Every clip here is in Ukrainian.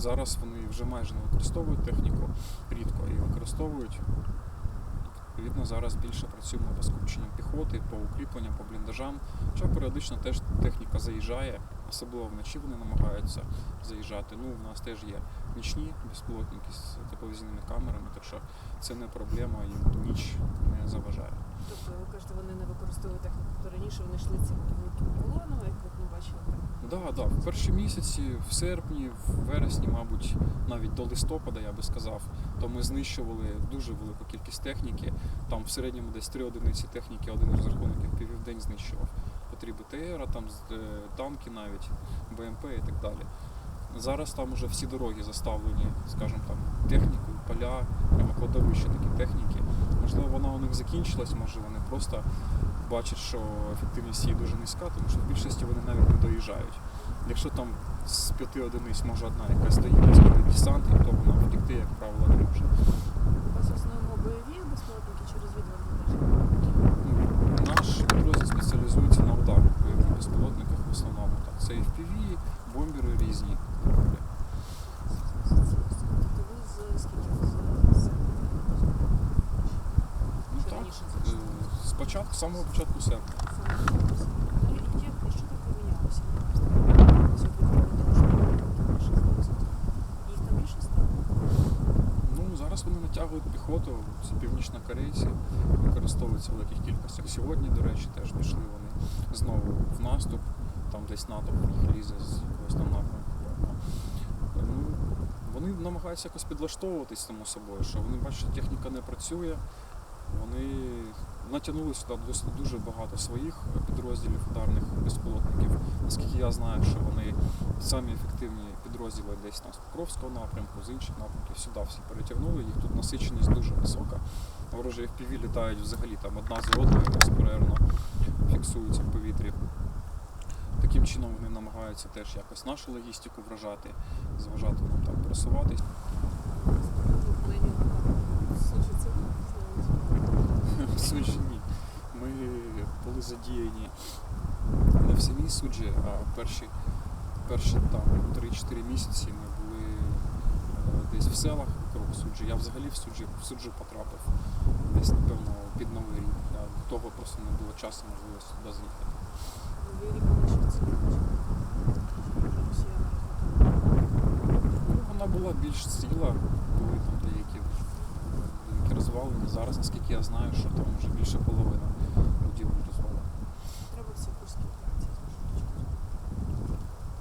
Зараз вони вже майже не використовують техніку, рідко її використовують. Відповідно, зараз більше працюємо по скупченню піхоти, по укріпленням, по бліндажам. Хоча періодично теж техніка заїжджає, особливо вночі вони намагаються заїжджати. Ну, у нас теж є нічні безпілотники з тепловізійними камерами, так що це не проблема, їм ніч не заважає. Тобто, ви кажете, вони не використовують техніку, то раніше вони йшли цим великим колоном, як ви бачили там. Да, да, в перші місяці, в серпні, в вересні, мабуть, навіть до листопада, я би сказав, то ми знищували дуже велику кількість техніки. Там в середньому десь три одиниці техніки, один розрахунок південь знищував. Потріб БТР, там е, танки навіть, БМП і так далі. Зараз там уже всі дороги заставлені, скажімо там, технікою, поля, прямо кладовище такі техніки. Можливо, вона у них закінчилась, може вони просто бачать, що ефективність її дуже низька, тому що в більшості вони навіть не доїжджають. Якщо там з п'яти одиниць може одна якась доїде, скине десант, і то вона втікти, як правило, не може. У вас в бойові безпілотники чи розвідувальні? Ну, Наш підрозділ спеціалізується на ударах бойових безпілотниках в основному. Так. Це FPV, бомбери різні. Ну так, е, спочатку, з самого початку серпня. там? Ну, зараз вони натягують піхоту, це північнокорейці, використовуються в великих кількостях. Сьогодні, до речі, теж пішли вони знову в наступ, там десь НАТО в лізе з якогось там напрямку. Ну, вони намагаються якось підлаштовуватись само собою, що вони бачать, що техніка не працює. Вони натягнули сюди дуже багато своїх підрозділів ударних безпілотників. Наскільки я знаю, що вони самі ефективні підрозділи десь там з Покровського напрямку, з інших напрямків сюди всі перетягнули. Їх тут насиченість дуже висока. Ворожі FPV літають взагалі там одна за одною безперервно фіксуються в повітрі. Таким чином вони намагаються теж якось нашу логістику вражати, заважати нам служиться В суджі ні. Ми були задіяні не в самій суджі, а перші, перші там 3-4 місяці ми були е, десь в селах вокруг суджі. Я взагалі в суджі, в суджу потрапив десь, напевно, під Новий рік. Я до того просто не було часу, можливості туди заїхати. вона була більш ціла, були там деякі, деякі розвалені. Зараз, наскільки я знаю, що там вже більше половини будівель розвалена. Треба всі курські операції зору.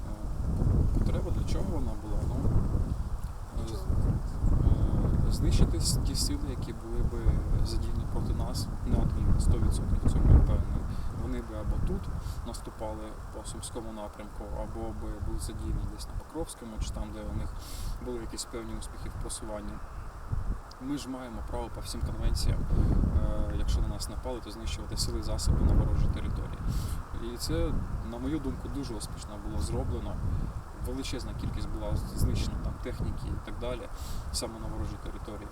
Е, Потреба для чого вона була? Ну, е, знищити ті сили, які були б задіяні проти нас, неодмінно, 100% в цьому я впевнений. Вони би або тут наступали по Сумському напрямку, або б були задіяні десь на Покровському, чи там, де у них були якісь певні успіхи в просуванні. Ми ж маємо право по всім конвенціям, е, якщо на нас напали, то знищувати сили і засоби на ворожій території. І це, на мою думку, дуже успішно було зроблено. Величезна кількість була знищена там техніки і так далі, саме на ворожій території.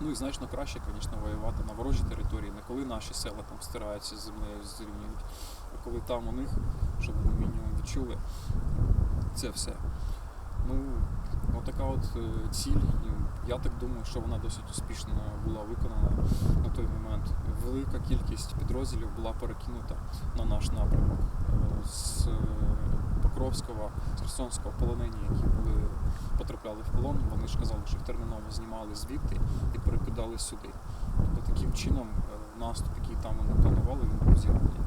Ну і значно краще, звісно, воювати на ворожій території, не коли наші села там стираються з землею, зрівнюють, а коли там у них, щоб вони мінімум відчули, це все. Ну, отака от е, ціль. Я так думаю, що вона досить успішно була виконана на той момент. Велика кількість підрозділів була перекинута на наш напрямок Е, з е, Покровського, з Херсонського полонені, які були потрапляли в полон. Вони ж казали, що їх терміново знімали звідти і перекидали сюди. Тобто таким чином е, наступ, який там вони планували, він був зірваний.